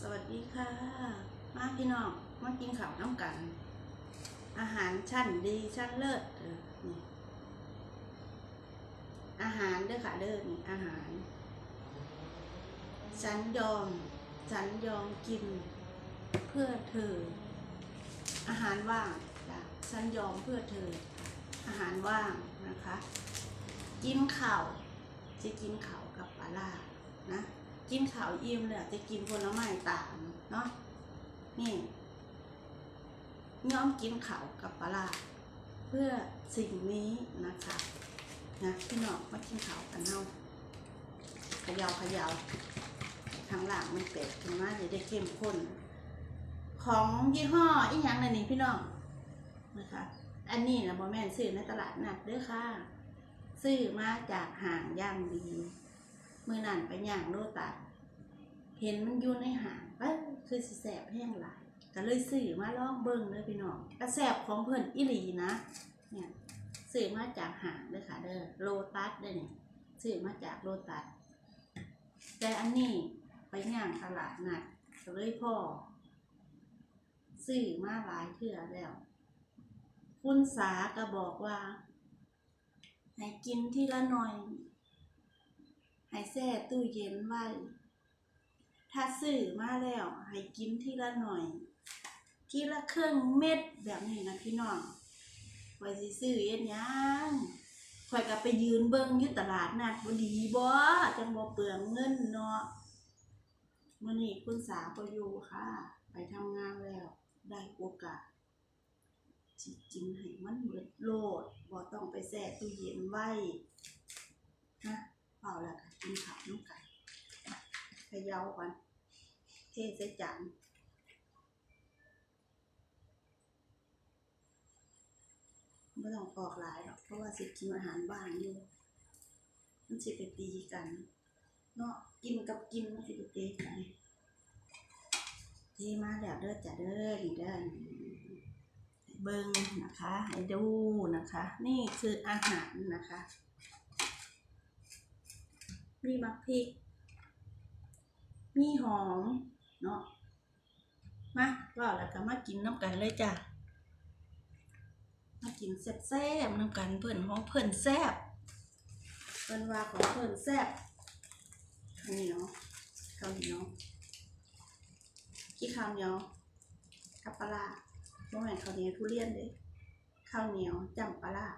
สวัสดีค่ะ มาพี่น้อง มากินข้าวน้ำกัน อาหารชั้นดีชั้นเลิศเนี่อาหารเด้อค่ะเด้อนี่อาหาร ฉันยอม ฉันยอมกิน เพื่อเธอ อาหารว่างจ้ะฉันยอมเพื่อเธอ อาหารว่างนะคะ กินข้าวจะกินข้าวกับปลาร้านะ กินข้าวอิ่มเลยจะกินผลไม้ตามเนาะนี่ย้อมกินข้าวกับปลาเพื่อสิ่งนี้นะคะนะพี่น้องมากินข้าวกันเนาเขยาวขยาวทางหลังมันเป็ดถึงมาจะได้เข้มข้น ของยี่ห้ออีหยังนั่นนี่พี่น้องนะคะ อันนี้นะบอแม่นซื้อในตลาดนัดเด้อค่ะ ซื้อมาจากห่างย่างดี มือนั้นไปย่างโลตัสเห็นมันอยู่ในหางเอ้ยคือสิแสบแห้งหลายก็เลยซื้อมาลองเบิ่งเลยพี่น้องกระแสบของเพิ่อนอีหลีนะ เนี่ยซื้อมาจากหางเด้อค่ะเด้อโลตัสเด้อเนี่ยซื้อมาจากโลตัสแต่อันนี้ไปย่างตลาดนัดก็เลยพ่อซื้อมาหลายเทื่อแล้ว คุณสาก็บอกว่า ให้กินทีละหน่อย ให้แช่ตู้เย็นไว้ ถ้าซื้อมาแล้วให้กินทีละหน่อย ทีละเครื่องเม็ดแบบนี้นะพี่น้องข่อยสิซื้อเอ็ดหยังข่อยก็ไปยืนเบิ่งอยู่ตลาดนัดบ่ดีบ่จังบ่เปลืองเงินเนาะมื้อนี้คุณสาก็อยู่ค่ะ ไปทำงานแล้วได้โอกาสสิกินให้มันเบิดโลดบ่ต้องไปแช่ตู้เย็นไว้นะ เปล่าแล้วค่ะกินข้าวน้ำไก่ขยาวก่อนเทใส่จานไม่ต้องปอกหลายหรอกเพราะว่าสิกินอาหารบ้านอยู่มันสิไปตีกันเนาะกินกับกินมันสิไปตีกันเทมาแล้วเด้อจ้ะเด้อนี่เด้อเบิ้งนะคะ ให้ดูนะคะ นี่คืออาหารนะคะ มีมักพริก มีหอม เนาะ มาก็แล้วก็มากินน้ำกันเลยจ้ะ มากินแซ่บๆน้ำกันเพื่อนของเพื่อนแซ่บเพื่อนว่าของเพื่อนแซ่บข้าวเหนียวข้าวเหนียวกี่ข้าวเหนียวกับปลาร้าบ่แม่นข้าวเหนียวทุเรียนเด้ข้าวเหนียวจำปลาร้า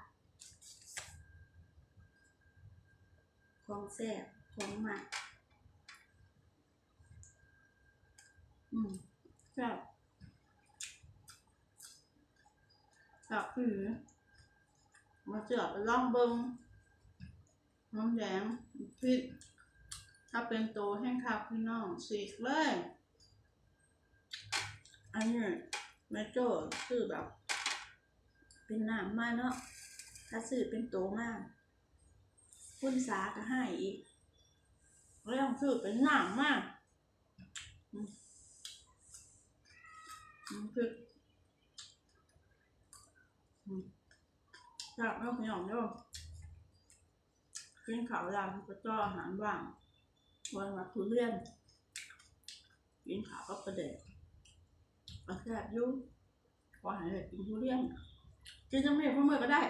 ของแซ่บของหมักอืมแซ่บแซ่บอือมาเจือไปล่องเบิงน้ำแดงพริกถ้าเป็นโตแห้งคับพี่น้องสีกเลย อันนี้แม่โจ้ซื้อแบบ เป็นน้ำมาเนาะถ้าซื้อเป็นโตมาก คุณสาก็ให้อีกเรื่องซื้อเป็นหนามมากมอืมคืออืมจากนอกเหนียวเนาะกินข้าวยำก็จ่ออาหารว่างวันมาทุเรียนกินขาวก็ประเด็ดอาแซ่บยุ่ขอใหายกินทุเรียนกินจังไม่เพื่อก็ได้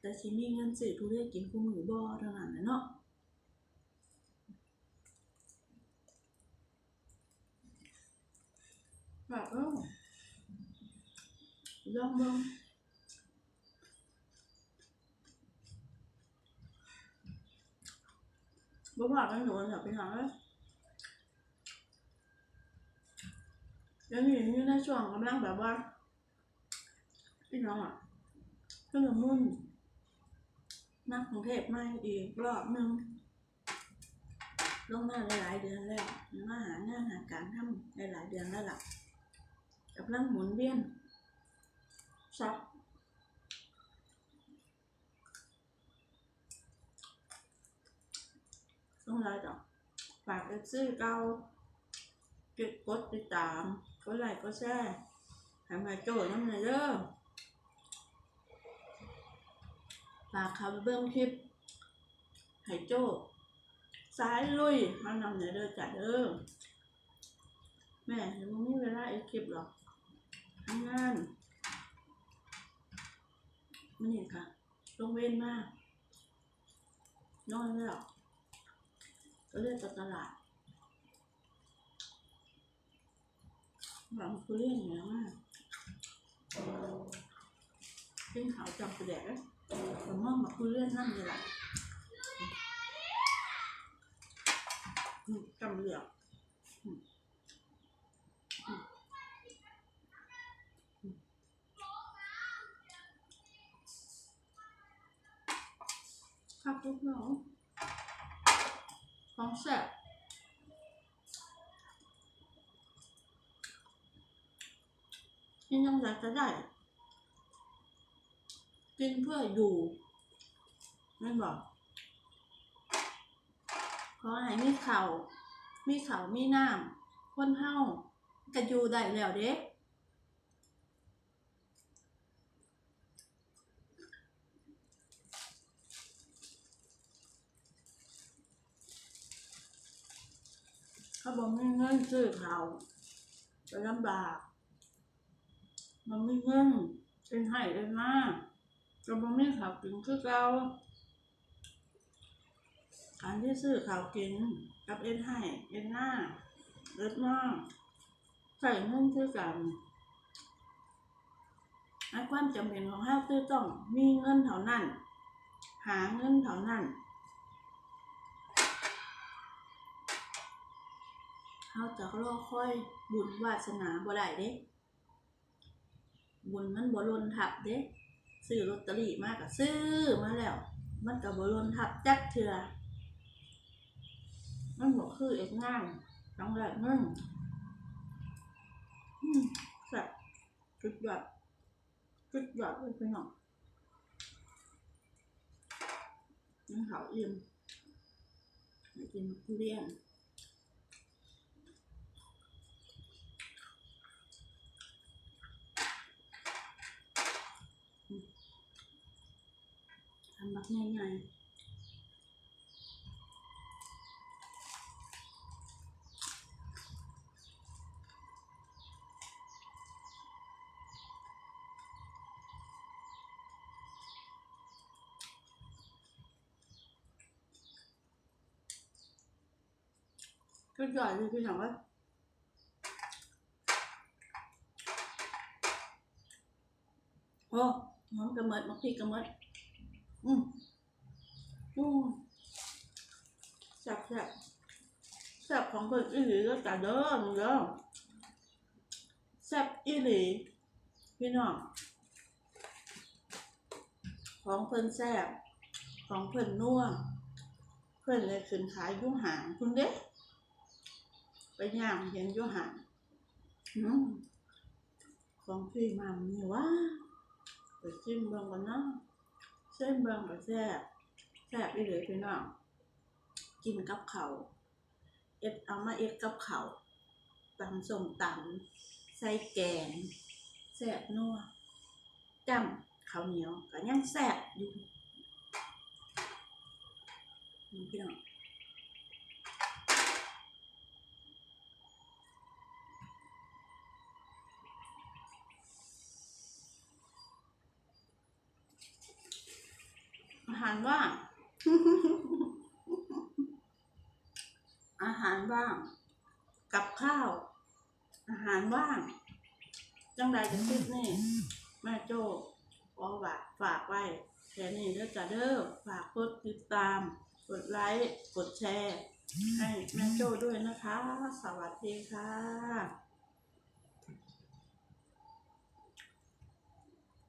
แต่สิมีเงินซื้อทุเรียนกินคู่มือบ่เท่านั้นนะเนาะแบบเออลองเบิ่งบ่พอกันหนูอยากไปหาเลยยังอยู่ในช่วงกำลังแบบว่าพี่น้องอะเพิ่งจะมุ่น นักกรุงเทพมาอีกรอบหนึ่งลงมาหลายเดือนแล้วมาหางานหาการทำหลายเดือนแล้วล่ะกำลังหมุนเวียนซับต้องไรจ้ะฝากเอฟซีเก่าเก็บกดติดตามก็ไลค์ก็แชร์ให้มาโจ้น้ำหน่อยเด้อ ฝากเขาไปเบิ้องคลิปไหโจ้สายลุยมานำเดี๋ยเด้อจ้ะเด้อแม่ยังไม่มีเวลาอีกคลิปหรอกทำงานมันนี่ค่ะลงเว้นมากนอนแล้วก็เลือกตลาดหลังคือเรื่องอย่างนี้มากเป็นขาวจำไปแดก เลยผมมองมาคือเรื่องนั่นเลยล่ะจำเหลือกอืมอืมอืมครับทุกน้องของแซ่บกินยังไงก็ได้ กินเพื่ออยู่ไม่บอกขอให้มีเขามีเขามีน้ำคนเฮาก็อยู่ได้แล้วเด้เขาบอกไม่เงินซื้อเขาวจะลำบาก มันไม่เงินเป็นให้ได้มาก ก็บ่มีข้าวกินคือเก่าการที่ซื้อข้าวกินกับเอ็นให้เอ็นหน้าเอ็ดมากใส่เงินคือกันไอ้ความจำเป็นของเฮาคือต้องมีเงินเท่านั้น หาเงินเท่านั้นเฮาจะรอคอยบุญวาสนาบ่ได้เด้ บุญมันบ่ล้นทับเด้ ซื้อลอตเตอรี่มาก็ซื้อมาแล้ว มันก็บ่ล้นทับจักเทื่อมันบ่คือเอกงานต้องแลกเงินอืมแซ่บสุดยอดสุดยอดเลยพี่น้องยังเขาอิ่มกินทุเรียนทำแบบง่ายๆก็ย่อยเลยพี่น้องว่าโอืมอืมแซ่บแซ่บแซ่บของเพิ่นอีหลีแล้วจ้ะเด้อมึงเด้อแซ่บอีหลีพี่น้องของเพิ่นแซ่บของเพิ่นนัวเพิ่นเลยขึ้นขายยุ่หางคุณเด้ไปย่างเห็นยุ่หางอืมของพี่มัมนี่ว่าไปชิมเบิ่งกันเนาะ เส้นเบิงกับแซ่บแซ่บอีเลยพี่น้องกินกับเขาเอ็ดเอามาเอ็ดกับเขาตำส้มตำใส่แกงแซ่บนัวจำข้าวเหนียวก็ยังแซ่บอยู่พี่น้องอาหารว่างอาหารว่าง กับข้าว อาหารว่าง จังใดจะคิดนี่แม่โจ้ขอฝากฝากไว้แค่นี้เด้อจ้ะเด้อฝากกดติดตาม กดไลค์ กดแชร์ ให้แม่โจ้ด้วยนะคะ สวัสดีค่ะ